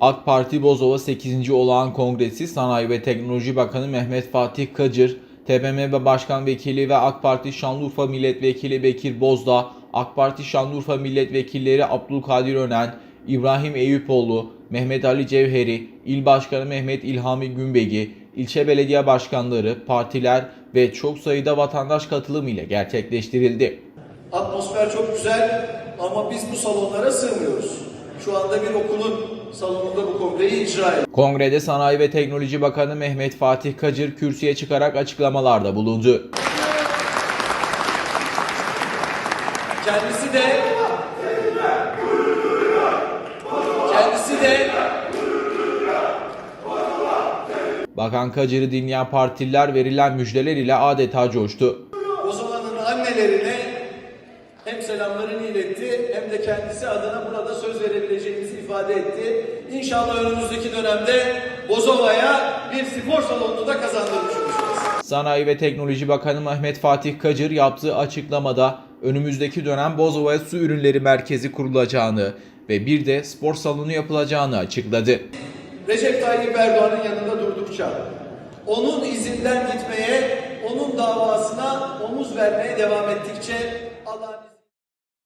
AK Parti Bozova 8. Olağan Kongresi Sanayi ve Teknoloji Bakanı Mehmet Fatih Kacır, TBMM Başkan Vekili ve AK Parti Şanlıurfa Milletvekili Bekir Bozdağ, AK Parti Şanlıurfa Milletvekilleri Abdülkadir Önen, İbrahim Eyüpoğlu, Mehmet Ali Cevheri, İl Başkanı Mehmet İlhami Günbegi, ilçe belediye başkanları, partiler ve çok sayıda vatandaş katılımı ile gerçekleştirildi. Atmosfer çok güzel ama biz bu salonlara sığmıyoruz. Şu anda bir okulun salonunda bu kongreyi icra ediyoruz. Kongrede Sanayi ve Teknoloji Bakanı Mehmet Fatih Kacır kürsüye çıkarak açıklamalarda bulundu. Kendisi de kendisi de Bakan Kacır'ı dinleyen partililer verilen müjdeler ile adeta coştu. Bozova'nın annelerine hem selamlarını iletti hem de kendisi adına burada söz verebileceğimizi ifade etti. İnşallah önümüzdeki dönemde Bozova'ya bir spor salonunu da kazandırmış olacağız. Sanayi ve Teknoloji Bakanı Mehmet Fatih Kacır yaptığı açıklamada önümüzdeki dönem Bozova'ya su ürünleri merkezi kurulacağını ve bir de spor salonu yapılacağını açıkladı. Recep Tayyip Erdoğan'ın yanında durdukça, onun izinden gitmeye, onun davasına omuz vermeye devam ettikçe Allah